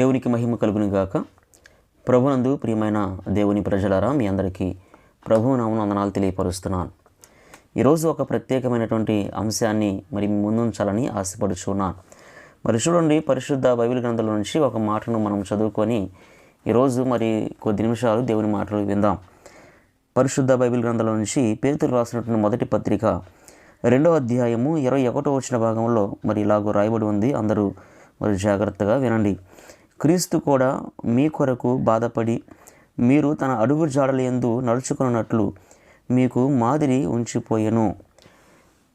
దేవునికి మహిమ కలుగును గాక. ప్రభునందు ప్రియమైన దేవుని ప్రజలారా మీ అందరికీ ప్రభు నామను వందనాలు తెలియపరుస్తున్నాను. ఈరోజు ఒక ప్రత్యేకమైనటువంటి అంశాన్ని మరి ముందుంచాలని ఆశపడుచున్నాను. మరి చూడండి పరిశుద్ధ బైబిల్ గ్రంథాల నుంచి ఒక మాటను మనం చదువుకొని ఈరోజు మరి కొద్ది నిమిషాలు దేవుని మాటలు విందాం. పరిశుద్ధ బైబిల్ గ్రంథాల నుంచి పేతురు రాసినటువంటి మొదటి పత్రిక రెండవ అధ్యాయము ఇరవై ఒకటో వచ్చిన భాగంలో మరి ఇలాగో రాయబడి ఉంది. అందరూ మరి జాగ్రత్తగా వినండి. క్రీస్తు కూడా మీ కొరకు బాధపడి మీరు తన అడుగు జాడల ఎందు నడుచుకున్నట్లు మీకు మాదిరి ఉంచిపోయెను.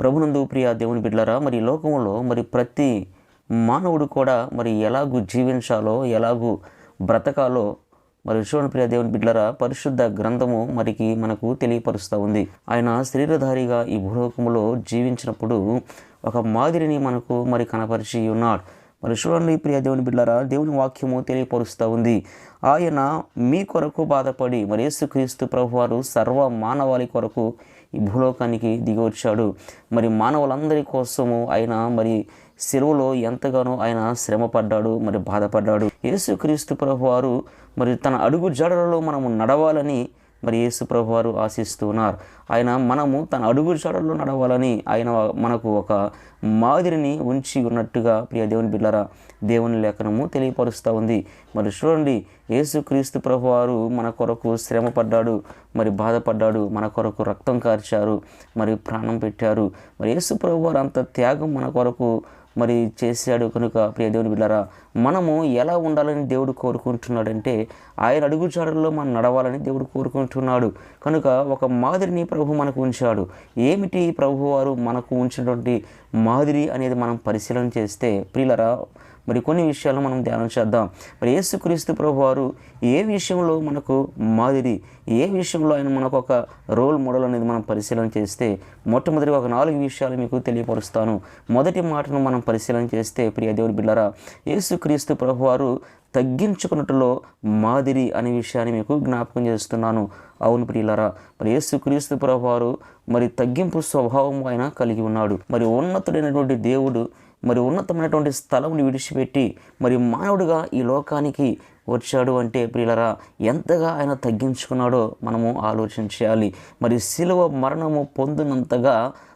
ప్రభునందు ప్రియ దేవుని బిడ్డలారా మరి లోకంలో మరి ప్రతి మానవుడు కూడా మరి ఎలాగూ జీవించాలో ఎలాగూ బ్రతకాలో మరి చూడండి ప్రియ దేవుని బిడ్డలరా పరిశుద్ధ గ్రంథము మరికి మనకు తెలియపరుస్తూ ఉంది. ఆయన శరీరధారిగా ఈ భూలోకములో జీవించినప్పుడు ఒక మాదిరిని మనకు మరి కనపరిచి ఉన్నాడు మరి చూడండి ప్రియ దేవుని బిడ్డారా దేవుని వాక్యము తెలియపరుస్తూ ఉంది. ఆయన మీ కొరకు బాధపడి మరి యేసుక్రీస్తు ప్రభువారు సర్వ మానవాళి కొరకు ఈ భూలోకానికి దిగి వచ్చాడు. మరి మానవులందరి కోసము ఆయన మరి సెలవులో ఎంతగానో ఆయన శ్రమపడ్డాడు మరి బాధపడ్డాడు. యేసుక్రీస్తు ప్రభువారు మరి తన అడుగు జడలలో మనము నడవాలని మరి యేసు ప్రభు వారు ఆశిస్తున్నారు. ఆయన మనము తన అడుగు చాడల్లో నడవాలని ఆయన మనకు ఒక మాదిరిని ఉంచి ఉన్నట్టుగా ప్రియ దేవుని బిడ్డరా దేవుని లేఖనము తెలియపరుస్తూ ఉంది. మరి చూడండి యేసుక్రీస్తు ప్రభు వారు మన కొరకు శ్రమ పడ్డాడు మరి బాధపడ్డాడు మన కొరకు రక్తం కార్చారు మరి ప్రాణం పెట్టారు. మరి యేసు ప్రభు వారు అంత త్యాగం మన కొరకు మరి చేశాడు కనుక ప్రియ దేవుని బిడ్డారా మనము ఎలా ఉండాలని దేవుడు కోరుకుంటున్నాడంటే ఆయన అడుగుజాడల్లో మనం నడవాలని దేవుడు కోరుకుంటున్నాడు. కనుక ఒక మాదిరిని ప్రభు మనకు ఉంచాడు. ఏమిటి ప్రభు వారు మనకు ఉంచినటువంటి మాదిరి అనేది మనం పరిశీలన చేస్తే ప్రియులరా మరి కొన్ని విషయాలు మనం ధ్యానం చేద్దాం. మరి యేసుక్రీస్తు ప్రభు వారు ఏ విషయంలో మనకు మాదిరి ఏ విషయంలో ఆయన మనకు ఒక రోల్ మోడల్ అనేది మనం పరిశీలన చేస్తే మొట్టమొదటిగా ఒక నాలుగు విషయాలు మీకు తెలియపరుస్తాను. మొదటి మాటను మనం పరిశీలన చేస్తే ప్రియ దేవుని బిడ్డరా యేసుక్రీస్తు ప్రభు వారు తగ్గించుకున్నట్లో మాదిరి అనే విషయాన్ని మీకు జ్ఞాపకం చేస్తున్నాను. అవును ప్రియులరా మరి యేసుక్రీస్తు ప్రభు వారు మరి తగ్గింపు స్వభావం ఆయన కలిగి ఉన్నాడు. మరి ఉన్నతుడైనటువంటి దేవుడు మరి ఉన్నతమైనటువంటి స్థలంని విడిచిపెట్టి మరి మానవుడిగా ఈ లోకానికి వచ్చాడు అంటే ప్రియులరా ఎంతగా ఆయన తగ్గించుకున్నాడో మనము ఆలోచించాలి మరి శిలువ మరణము పొందినంతగా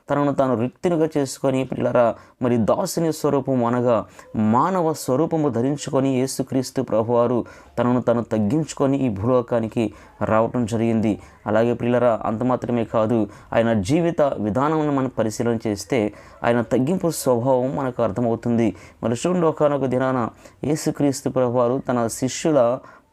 తనను తాను రిక్తినిగా చేసుకొని పిల్లరా మరి దాసుని స్వరూపం అనగా మానవ స్వరూపము ధరించుకొని యేసుక్రీస్తు ప్రభువారు తనను తను తగ్గించుకొని ఈ భూలోకానికి రావటం జరిగింది. అలాగే పిల్లరా అంత మాత్రమే కాదు ఆయన జీవిత విధానం మనం పరిశీలన చేస్తే ఆయన తగ్గింపు స్వభావం మనకు అర్థమవుతుంది. మరి చూడండి ఒకనొక దినాన యేసుక్రీస్తు ప్రభువారు తన శిష్యుల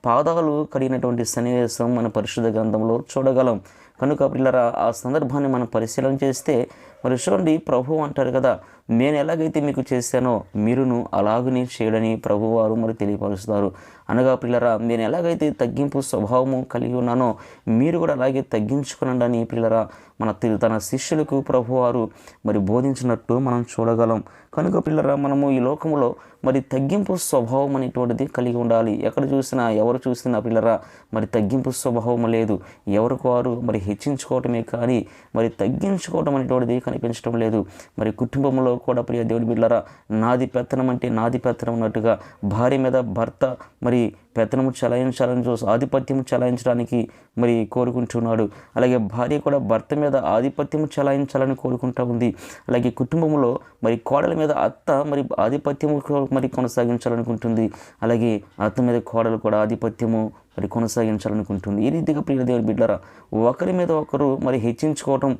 పాదాలు కడిగినటువంటి సన్నివేశం మన పరిశుద్ధ గ్రంథంలో చూడగలం. కనుక పిల్లరా ఆ సందర్భాన్ని మనం పరిశీలన చేస్తే మరి చూడండి ప్రభు అంటారు కదా నేను ఎలాగైతే మీకు చేశానో మీరును అలాగనే చేయడని ప్రభువారు మరి తెలియపరుస్తారు. అనగా పిల్లరా నేను ఎలాగైతే తగ్గింపు స్వభావము కలిగి ఉన్నానో మీరు కూడా అలాగే తగ్గించుకునండి పిల్లరా మన తన శిష్యులకు ప్రభువారు మరి బోధించినట్టు మనం చూడగలం. కనుక పిల్లరా మనము ఈ లోకంలో మరి తగ్గింపు స్వభావం అనేటువంటిది కలిగి ఉండాలి. ఎక్కడ చూసినా ఎవరు చూసినా పిల్లరా మరి తగ్గింపు స్వభావం లేదు. ఎవరికి వారు మరి హెచ్చించుకోవటమే కానీ మరి తగ్గించుకోవటం అనేటువంటిది కనిపించడం లేదు. మరి కుటుంబంలో కూడా ప్రియ దేవుని బిడ్డరా నాది పెత్తనం అంటే నాది పెత్తనం ఉన్నట్టుగా భార్య మీద భర్త మరి పెత్తనము చలాయించాలని చూసి ఆధిపత్యం చలాయించడానికి మరి కోరుకుంటున్నాడు. అలాగే భార్య కూడా భర్త మీద ఆధిపత్యం చలాయించాలని కోరుకుంటా ఉంది. అలాగే కుటుంబంలో మరి కోడల మీద అత్త మరి ఆధిపత్యము మరి కొనసాగించాలనుకుంటుంది. అలాగే అత్త మీద కోడలు కూడా ఆధిపత్యము మరి కొనసాగించాలనుకుంటుంది. ఈ రీతిగా ప్రియ దేవుని బిడ్డరా ఒకరి మీద ఒకరు మరి హెచ్చించుకోవటం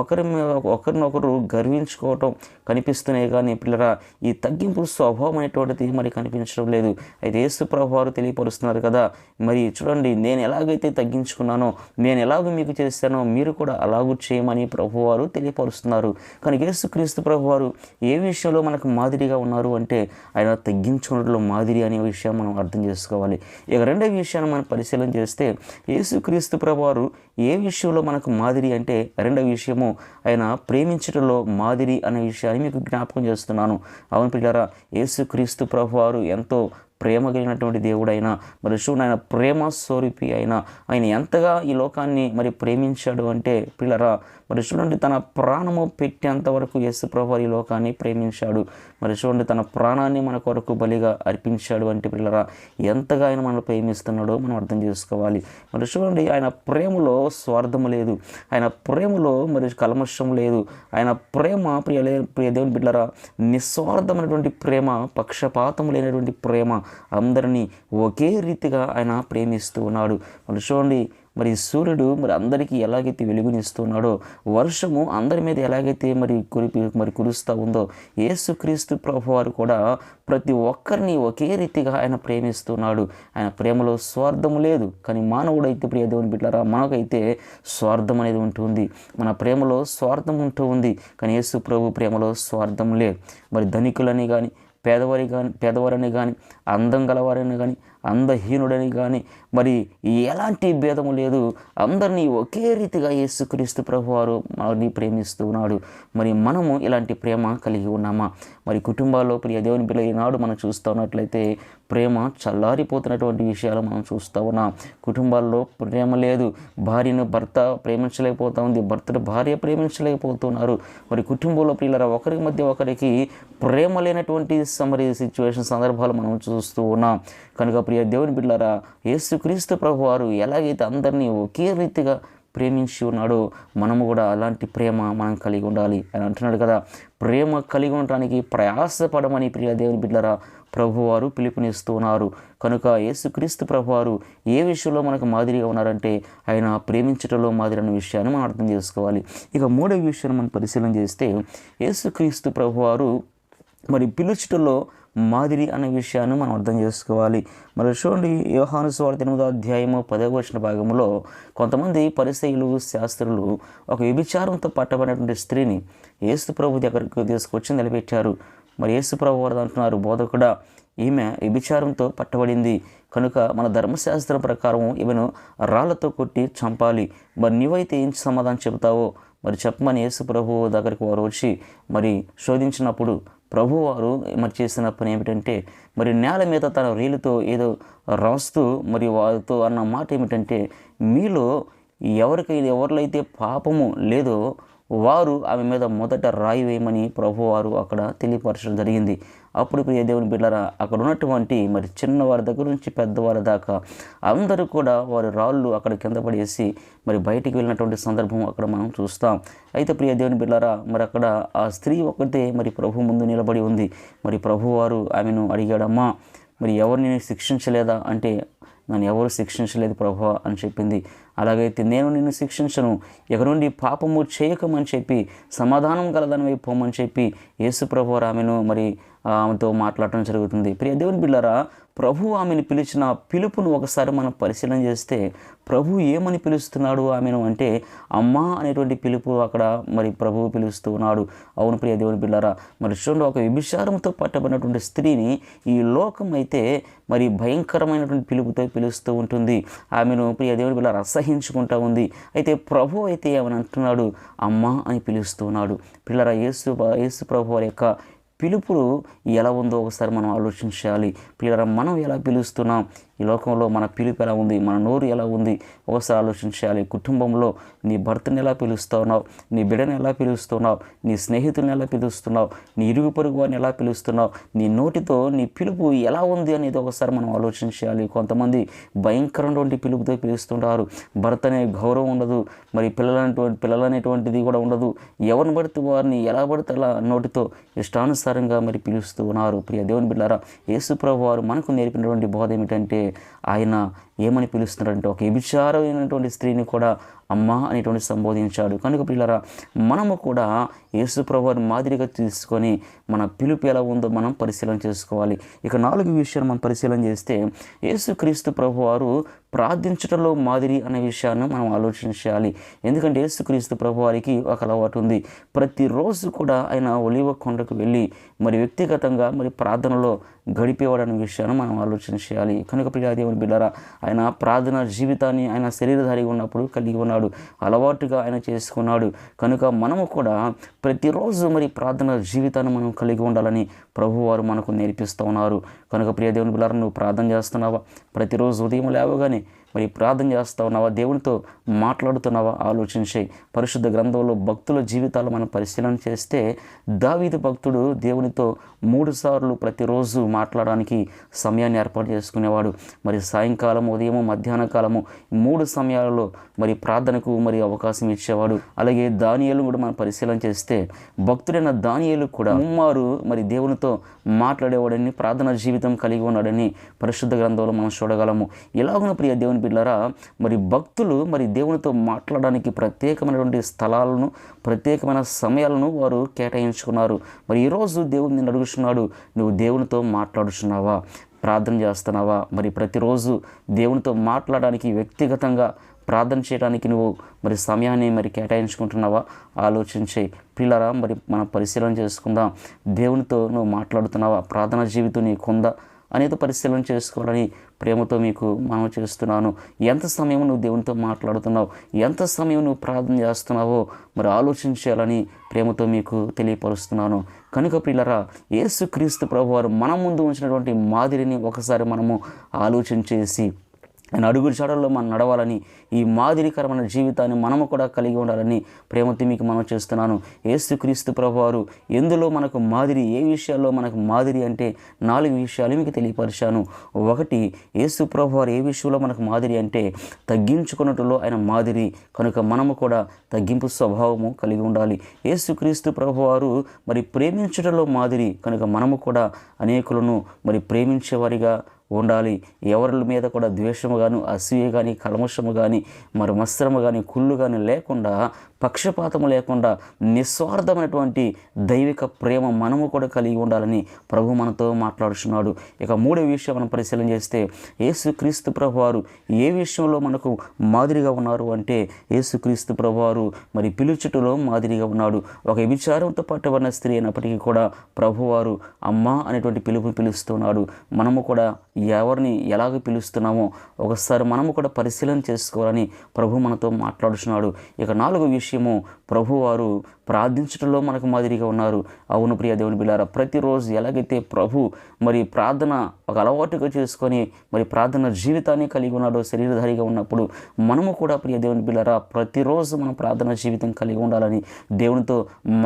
ఒకరి మీద ఒకరినొకరు గర్వించుకోవటం కనిపిస్తున్నాయి కానీ పిల్లరా ఈ తగ్గింపు స్వభావం అనేటువంటిది మరి కనిపించడం లేదు. అయితే యేసు ప్రభావారు తెలియపరుస్తున్నారు కదా మరి చూడండి నేను ఎలాగైతే తగ్గించుకున్నానో నేను ఎలాగో మీకు చేస్తానో మీరు కూడా అలాగూ చేయమని ప్రభువారు తెలియపరుస్తున్నారు. కానీ ఏసుక్రీస్తు ప్రభువారు ఏ విషయంలో మనకు మాదిరిగా ఉన్నారు అంటే ఆయన తగ్గించుకున్నట్లు మాదిరి అనే విషయం మనం అర్థం చేసుకోవాలి. ఇక రెండో విషయాన్ని మనం పరిశీలన చేస్తే యేసుక్రీస్తు ప్రభువారు ఏ విషయంలో మనకు మాదిరి అంటే రెండవ విషయము ఆయన ప్రేమించడంలో మాదిరి అనే విషయాన్ని మీకు జ్ఞాపకం చేస్తున్నాను. అవును పిల్లరా యేసుక్రీస్తు ప్రభువారు ఎంతో ప్రేమ కలిగినటువంటి దేవుడు అయినా మరి ఆయన ప్రేమ స్వరూపి అయినా ఆయన ఎంతగా ఈ లోకాన్ని మరి ప్రేమించాడు అంటే పిల్లరా మరి చూడండి తన ప్రాణము పెట్టేంత వరకు యేసు ప్రభు ఈ లోకాన్ని ప్రేమించాడు. మరి చూడండి తన ప్రాణాన్ని మన కొరకు బలిగా అర్పించాడు అంటే పిల్లరా ఎంతగా ఆయన మనల్ని ప్రేమిస్తున్నాడో మనం అర్థం చేసుకోవాలి. మరి చూడండి ఆయన ప్రేమలో స్వార్థం లేదు. ఆయన ప్రేమలో మరి కల్మషం లేదు. ఆయన ప్రేమ ప్రియ ప్రియ దేవుని బిడ్డరా నిస్వార్థమైనటువంటి ప్రేమ పక్షపాతం లేనటువంటి ప్రేమ అందరినీ ఒకే రీతిగా ఆయన ప్రేమిస్తూ ఉన్నాడు. మరి చూడండి మరి సూర్యుడు మరి అందరికీ ఎలాగైతే వెలుగునిస్తున్నాడో వర్షము అందరి మీద ఎలాగైతే మరి కురిపి మరి కురుస్తూ ఉందో యేసుక్రీస్తు ప్రభు వారు కూడా ప్రతి ఒక్కరిని ఒకే రీతిగా ఆయన ప్రేమిస్తున్నాడు. ఆయన ప్రేమలో స్వార్థం లేదు కానీ మానవుడైతే ప్రియ దేవుని బిడ్డారా మనకైతే స్వార్థం అనేది ఉంటుంది మన ప్రేమలో స్వార్థం ఉంటూ ఉంది కానీ యేసు ప్రభు ప్రేమలో స్వార్థం లేదు. మరి ధనికులని కానీ పేదవారి కానీ పేదవారిని కానీ అందం గలవారని కానీ అందహీనుడని కానీ మరి ఎలాంటి భేదము లేదు. అందరినీ ఒకే రీతిగా యేసుక్రీస్తు ప్రభువారు వారిని ప్రేమిస్తూ ఉన్నాడు. మరి మనము ఇలాంటి ప్రేమ కలిగి ఉన్నామా? మరి కుటుంబాల్లో ప్రియ దేవుని పిల్ల ఈనాడు మనం చూస్తూ ఉన్నట్లయితే ప్రేమ చల్లారిపోతున్నటువంటి విషయాలు మనం చూస్తూ ఉన్నాం. కుటుంబాల్లో ప్రేమ లేదు. భార్యను భర్త ప్రేమించలేకపోతూ ఉంది భర్తను భార్య ప్రేమించలేకపోతున్నారు. మరి కుటుంబంలో పిల్లల ఒకరికి మధ్య ఒకరికి ప్రేమ లేనటువంటి మరి సిచ్యువేషన్ సందర్భాలు మనం చూస్తూ ఉన్నాం. కనుక ప్రియ దేవుని బిడ్డలారా యేసుక్రీస్తు ప్రభు వారు ఎలాగైతే అందరినీ ఒకే రీతిగా ప్రేమించి ఉన్నాడో మనము కూడా అలాంటి ప్రేమ మనం కలిగి ఉండాలి అని అంటున్నాడు కదా. ప్రేమ కలిగి ఉండటానికి ప్రయాసపడమని ప్రియ దేవుని బిడ్డలారా ప్రభువారు పిలుపునిస్తున్నారు కనుక యేసుక్రీస్తు ప్రభువారు ఏ విషయంలో మనకు మాదిరిగా ఉన్నారంటే ఆయన ప్రేమించటంలో మాదిరి అనే విషయాన్ని మనం అర్థం చేసుకోవాలి. ఇక మూడవ విషయాన్ని మనం పరిశీలన చేస్తే యేసుక్రీస్తు ప్రభువారు మరి పిలుచుటలో మాదిరి అనే విషయాన్ని మనం అర్థం చేసుకోవాలి. మరి చూడండి యోహాను స్వార్థ ఎనిమిదో అధ్యాయము పదవ వచ్చిన భాగంలో కొంతమంది పరిశైలు శాస్త్రులు ఒక వ్యభిచారంతో పట్టబడినటువంటి స్త్రీని ఏసు ప్రభు దగ్గరకు తీసుకొచ్చి నిలబెట్టారు. మరి యేసు ప్రభు వారు అంటున్నారు బోధకుడా ఈమె వ్యభిచారంతో పట్టబడింది. కనుక మన ధర్మశాస్త్రం ప్రకారం ఈమెను రాళ్ళతో కొట్టి చంపాలి. మరి నీవైతే ఏం సమాధానం చెబుతావో? మరి చెప్పమని యేసు ప్రభు దగ్గరికి వారు వచ్చి మరి శోధించినప్పుడు ప్రభువారు మరి చేసిన పని ఏమిటంటే మరి నేల మీద తన రీలుతో ఏదో రాస్తూ మరి వారితో అన్న మాట ఏమిటంటే మీలో ఎవరికైతే ఎవరిలో అయితే పాపము లేదో వారు ఆమె మీద మొదట రాయి వేయమని ప్రభువారు అక్కడ తెలియపరచడం జరిగింది. అప్పుడు ప్రియ దేవుని బిడ్డరా అక్కడ ఉన్నటువంటి మరి చిన్నవారి దగ్గర నుంచి పెద్దవారి దాకా అందరూ కూడా వారి రాళ్ళు అక్కడ కింద పడేసి మరి బయటికి వెళ్ళినటువంటి సందర్భం అక్కడ మనం చూస్తాం. అయితే ప్రియ దేవుని బిడ్డరా మరి అక్కడ ఆ స్త్రీ ఒకటే మరి ప్రభు ముందు నిలబడి ఉంది. మరి ప్రభువారు ఆమెను అడిగాడమ్మా మరి ఎవరిని శిక్షించలేదా? అంటే నన్ను ఎవరు శిక్షించలేదు ప్రభు అని చెప్పింది. అలాగైతే నేను నిన్ను శిక్షించను ఇక నుండి పాపము చేయకమని చెప్పి సమాధానం గలదాని పోమని చెప్పి యేసు ప్రభు ఆమెను మరి ఆమెతో మాట్లాడటం జరుగుతుంది. ప్రియ దేవుని బిళ్ళరా ప్రభు ఆమెను పిలిచిన పిలుపును ఒకసారి మనం పరిశీలన చేస్తే ప్రభు ఏమని పిలుస్తున్నాడు ఆమెను అంటే అమ్మా అనేటువంటి పిలుపు అక్కడ మరి ప్రభువు పిలుస్తూ ఉన్నాడు. అవును ప్రియ దేవుని బిళ్ళారా మరి చూడండి ఒక విభిచారంతో పట్టబడినటువంటి స్త్రీని ఈ లోకం అయితే మరి భయంకరమైనటువంటి పిలుపుతో పిలుస్తూ ఉంటుంది. ఆమెను ప్రియ దేవుని బిళ్ళ అసహించుకుంటూ ఉంది. అయితే ప్రభు అయితే ఏమని అంటున్నాడు అమ్మా అని పిలుస్తున్నాడు పిల్లరా యేసు యేసు ప్రభు వారి యొక్క పిలుపులు ఎలా ఉందో ఒకసారి మనం ఆలోచించాలి. పిల్లరా మనం ఎలా పిలుస్తున్నాం? ఈ లోకంలో మన పిలుపు ఎలా ఉంది? మన నోరు ఎలా ఉంది? ఒకసారి ఆలోచించాలి. కుటుంబంలో నీ భర్తని ఎలా పిలుస్తున్నావు? నీ బిడ్డని ఎలా పిలుస్తున్నావు? నీ స్నేహితుల్ని ఎలా పిలుస్తున్నావు? నీ ఇరుగు పొరుగు వారిని ఎలా పిలుస్తున్నావు? నీ నోటితో నీ పిలుపు ఎలా ఉంది అనేది ఒకసారి మనం ఆలోచించాలి. కొంతమంది భయంకరమైనటువంటి పిలుపుతో పిలుస్తుంటారు. భర్త అనే గౌరవం ఉండదు. మరి పిల్లలనేటువంటి పిల్లలనేటువంటిది కూడా ఉండదు. ఎవరిని పడితే వారిని ఎలా పడితే అలా నోటితో ఇష్టానుసారంగా మరి పిలుస్తూ ఉన్నారు ప్రియ దేవుని బిడ్డారా యేసుప్రభు వారు మనకు నేర్పినటువంటి బోధ ఏమిటంటే ఆయన ఏమని పిలుస్తున్నారంటే ఒక వ్యభిచారమైనటువంటి స్త్రీని కూడా అమ్మ అనేటువంటి సంబోధించాడు. కనుక పిల్లరా మనము కూడా యేసుప్రభుని మాదిరిగా తీసుకొని మన పిలుపు ఎలా ఉందో మనం పరిశీలన చేసుకోవాలి. ఇక నాలుగు విషయాలు మనం పరిశీలన చేస్తే యేసుక్రీస్తు ప్రభు వారు ప్రార్థించటంలో మాదిరి అనే విషయాన్ని మనం ఆలోచించాలి. ఎందుకంటే యేసుక్రీస్తు ప్రభు వారికి ఒక అలవాటు ఉంది. ప్రతిరోజు కూడా ఆయన ఒలివ కొండకు వెళ్ళి మరి వ్యక్తిగతంగా మరి ప్రార్థనలో గడిపేవాడు అనే విషయాన్ని మనం ఆలోచన చేయాలి. కనుక ప్రియా దేవుని బిడ్డారా ఆయన ఆయన ప్రార్థన జీవితాన్ని ఆయన శరీరధారిగా ఉన్నప్పుడు కలిగి ఉన్నాడు. అలవాటుగా ఆయన చేసుకున్నాడు. కనుక మనము కూడా ప్రతిరోజు మరి ప్రార్థన జీవితాన్ని మనం కలిగి ఉండాలని ప్రభువారు మనకు నేర్పిస్తూ ఉన్నారు. కనుక ప్రియదేవుని బిళ్ళారా నువ్వు ప్రార్థన చేస్తున్నావా? ప్రతిరోజు ఉదయం లేవగానే మరి ప్రార్థన చేస్తా ఉన్నావా? దేవునితో మాట్లాడుతున్నావా? ఆలోచించే పరిశుద్ధ గ్రంథంలో భక్తుల జీవితాలు మనం పరిశీలన చేస్తే దావీదు భక్తుడు దేవునితో మూడు సార్లు ప్రతిరోజు మాట్లాడడానికి సమయాన్ని ఏర్పాటు చేసుకునేవాడు. మరి సాయంకాలం ఉదయం మధ్యాహ్న కాలము మూడు సమయాలలో మరి ప్రార్థనకు మరి అవకాశం ఇచ్చేవాడు. అలాగే దానియేలు కూడా మనం పరిశీలన చేస్తే భక్తుడైన దానియాలు కూడా ముమ్మారు మరి దేవునితో మాట్లాడేవాడని ప్రార్థన జీవితం కలిగి ఉన్నాడని పరిశుద్ధ గ్రంథంలో మనం చూడగలము. ఇలాగున ప్రియ దేవుని బిడ్డలారా మరి భక్తులు మరి దేవునితో మాట్లాడడానికి ప్రత్యేకమైనటువంటి స్థలాలను ప్రత్యేకమైన సమయాలను వారు కేటాయించుకున్నారు. మరి ఈరోజు దేవుని నిన్ను అడుగుతున్నాడు నువ్వు దేవునితో మాట్లాడుచున్నావా? ప్రార్థన చేస్తున్నావా? మరి ప్రతిరోజు దేవునితో మాట్లాడడానికి వ్యక్తిగతంగా ప్రార్థన చేయడానికి నువ్వు మరి సమయాన్ని మరి కేటాయించుకుంటున్నావా? ఆలోచించే పిల్లరా మరి మనం పరిశీలన చేసుకుందాం. దేవునితో నువ్వు మాట్లాడుతున్నావా? ప్రార్థన జీవితం నీకుందా? అనేది పరిశీలన చేసుకోవాలని ప్రేమతో మీకు మనం చేస్తున్నాను. ఎంత సమయం నువ్వు దేవునితో మాట్లాడుతున్నావు? ఎంత సమయం నువ్వు ప్రార్థన చేస్తున్నావో మరి ఆలోచించాలని ప్రేమతో మీకు తెలియపరుస్తున్నాను. కనుక ప్రియులరా యేసుక్రీస్తు ప్రభు వారు మన ముందు ఉంచినటువంటి మాదిరిని ఒకసారి మనము ఆలోచన చేసి ఆయన అడుగు జాడల్లో మనం నడవాలని ఈ మాదిరికరమైన జీవితాన్ని మనము కూడా కలిగి ఉండాలని ప్రేమతో మీకు మనం చేస్తున్నాను. ఏసుక్రీస్తు ప్రభువారు ఎందులో మనకు మాదిరి ఏ విషయాల్లో మనకు మాదిరి అంటే నాలుగు విషయాలు మీకు తెలియపరిచాను. ఒకటి యేసు ప్రభువారు ఏ విషయంలో మనకు మాదిరి అంటే తగ్గించుకున్నట్లో ఆయన మాదిరి కనుక మనము కూడా తగ్గింపు స్వభావము కలిగి ఉండాలి. ఏసుక్రీస్తు ప్రభువారు మరి ప్రేమించడంలో మాదిరి కనుక మనము కూడా అనేకులను మరి ప్రేమించేవారిగా ఉండాలి. ఎవరి మీద కూడా ద్వేషము కానీ అసూయ కానీ కల్మషము కానీ మరి మత్సరము కానీ కుళ్ళు కానీ లేకుండా పక్షపాతము లేకుండా నిస్వార్థమైనటువంటి దైవిక ప్రేమ మనము కూడా కలిగి ఉండాలని ప్రభు మనతో మాట్లాడుచున్నాడు. ఇక మూడో విషయం మనం పరిశీలన చేస్తే యేసుక్రీస్తు ప్రభువారు ఏ విషయంలో మనకు మాదిరిగా ఉన్నారు అంటే యేసుక్రీస్తు ప్రభువారు మరి పిలుచుటలో మాదిరిగా ఉన్నాడు. ఒక విచారంతో పట్టబడిన స్త్రీ అయినప్పటికీ కూడా ప్రభువారు అమ్మ అనేటువంటి పిలుపు పిలుస్తున్నాడు. మనము కూడా ఎవరిని ఎలాగ పిలుస్తున్నామో ఒకసారి మనము కూడా పరిశీలన చేసుకోవాలని ప్రభు మనతో మాట్లాడుచున్నాడు. ఇక నాలుగో విషయము ప్రభువారు ప్రార్థించడంలో మనకు మాదిరిగా ఉన్నారు. అవును ప్రియ దేవుని బిళ్ళారా ప్రతిరోజు ఎలాగైతే ప్రభు మరి ప్రార్థన ఒక అలవాటుగా చేసుకొని మరి ప్రార్థన జీవితాన్ని కలిగి ఉన్నాడో శరీరధారిగా ఉన్నప్పుడు మనము కూడా ప్రియ దేవుని బిళ్ళారా ప్రతిరోజు మనం ప్రార్థన జీవితం కలిగి ఉండాలని దేవునితో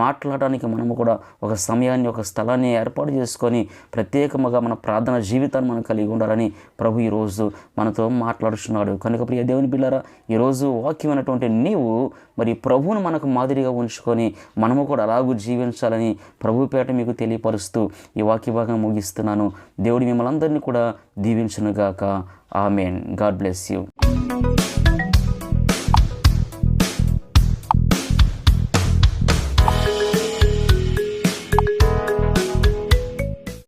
మాట్లాడడానికి మనము కూడా ఒక సమయాన్ని ఒక స్థలాన్ని ఏర్పాటు చేసుకొని ప్రత్యేకముగా మన ప్రార్థన జీవితాన్ని మనం కలిగి ఉండాలని ప్రభు ఈరోజు మనతో మాట్లాడుతున్నాడు కనుక ప్రియ దేవుని బిళ్ళారా ఈరోజు వాక్యమైనటువంటి నీవు మరి ప్రభువును మనకు మాదిరిగా ఉంచుకొని మనము కూడా అలాగూ జీవించాలని ప్రభుపేట మీకు తెలియపరుస్తూ ఈ వాక్య భాగం ముగిస్తున్నాను. దేవుడి మిమ్మల్ని అందరినీ కూడా దీవించునుగాక. ఆమెన్. God bless you.